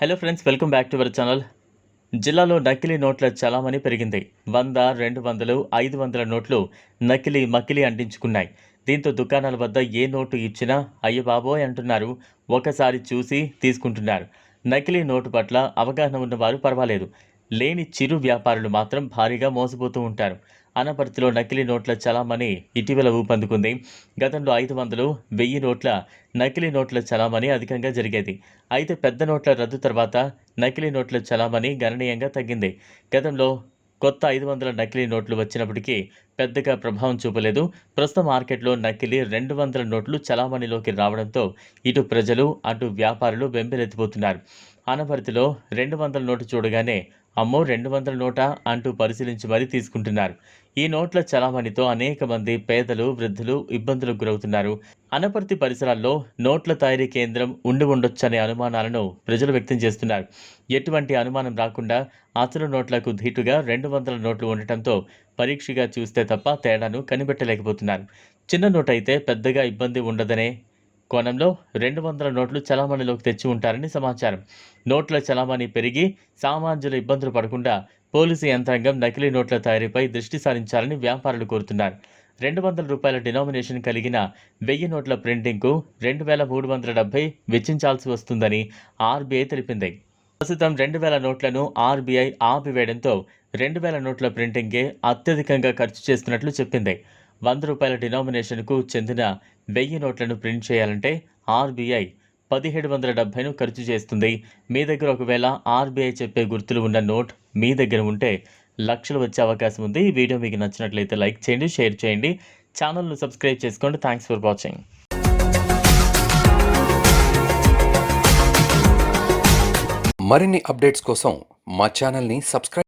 Hello friends welcome back to our channel జిల్లాలో నకిలీ నోట్ల చలామణి పెరిగింది. వంద రెండు వందలు ఐదు వందల నోట్లు నకిలీ మకిలీ అంటించుకున్నాయి. దీంతో దుకాణాల వద్ద ఏ నోటు ఇచ్చినా అయ్య బాబోయ్ అంటున్నారు. ఒకసారి చూసి తీసుకుంటున్నారు. నకిలీ నోటు పట్ల అవగాహన ఉన్నవారు పర్వాలేదు. లేని చిరు వ్యాపారులు మాత్రం భారీగా మోసపోతూ ఉంటారు. అనపర్తిలో నకిలీ నోట్ల చలామణి ఇటీవల ఊపందుకుంది. గతంలో ఐదు వందలు వెయ్యి నోట్ల నకిలీ నోట్ల చలామణి అధికంగా జరిగేది. అయితే పెద్ద నోట్ల రద్దు తర్వాత నకిలీ నోట్ల చలామణి గణనీయంగా తగ్గింది. గతంలో కొత్త ఐదు వందల నకిలీ నోట్లు వచ్చినప్పటికీ పెద్దగా ప్రభావం చూపలేదు. ప్రస్తుతం మార్కెట్లో నకిలీ రెండు వందల నోట్లు చలామణిలోకి రావడంతో ఇటు ప్రజలు అటు వ్యాపారులు బెంబెలెత్తిపోతున్నారు అనపర్తిలో రెండు వందల నోటు చూడగానే అమ్మో రెండు వందల నోటా అంటూ పరిశీలించి మరీ తీసుకుంటున్నారు. ఈ నోట్ల చలామణితో అనేక మంది పేదలు వృద్ధులు ఇబ్బందులకు గురవుతున్నారు. అనపర్తి పరిసరాల్లో నోట్ల తయారీ కేంద్రం ఉండి ఉండొచ్చనే అనుమానాలను ప్రజలు వ్యక్తం చేస్తున్నారు. ఎటువంటి అనుమానం రాకుండా అసలు నోట్లకు ధీటుగా రెండు వందల నోట్లు ఉండటంతో పరీక్షగా చూస్తే తప్ప తేడాను కనిపెట్టలేకపోతున్నారు. చిన్న నోట్ అయితే పెద్దగా ఇబ్బంది ఉండదనే కోణంలో రెండు వందల నోట్లు చలామణిలోకి తెచ్చి ఉంటారని సమాచారం. నోట్ల చలామణి పెరిగి సామాన్యులు ఇబ్బందులు పడకుండా పోలీసు యంత్రాంగం నకిలీ నోట్ల తయారీపై దృష్టి సారించాలని వ్యాపారులు కోరుతున్నారు. రెండు వందల రూపాయల డినామినేషన్ కలిగిన వెయ్యి నోట్ల ప్రింటింగ్కు రెండు వేల మూడు వందల డెబ్బై వెచ్చించాల్సి వస్తుందని ఆర్బీఐ తెలిపింది. ప్రస్తుతం రెండు వేల నోట్లను ఆర్బీఐ ఆపివేయడంతో రెండు వేల నోట్ల ప్రింటింగ్కే అత్యధికంగా ఖర్చు చేస్తున్నట్లు చెప్పింది. వంద రూపాయల డినామినేషన్కు చెందిన వెయ్యి నోట్లను ప్రింట్ చేయాలంటే ఆర్బీఐ పదిహేడు వందల డెబ్బైను ఖర్చు చేస్తుంది. మీ దగ్గర ఒకవేళ ఆర్బీఐ చెప్పే గుర్తులు ఉన్న నోట్ మీ దగ్గర ఉంటే లక్షలు వచ్చే అవకాశం ఉంది. ఈ వీడియో మీకు నచ్చినట్లయితే లైక్ చేయండి షేర్ చేయండి. ఛానల్ను సబ్స్క్రైబ్ చేసుకోండి. థ్యాంక్స్ ఫర్ వాచింగ్ మరిన్ని అప్డేట్స్ కోసం మా ఛానల్ని సబ్స్క్రైబ్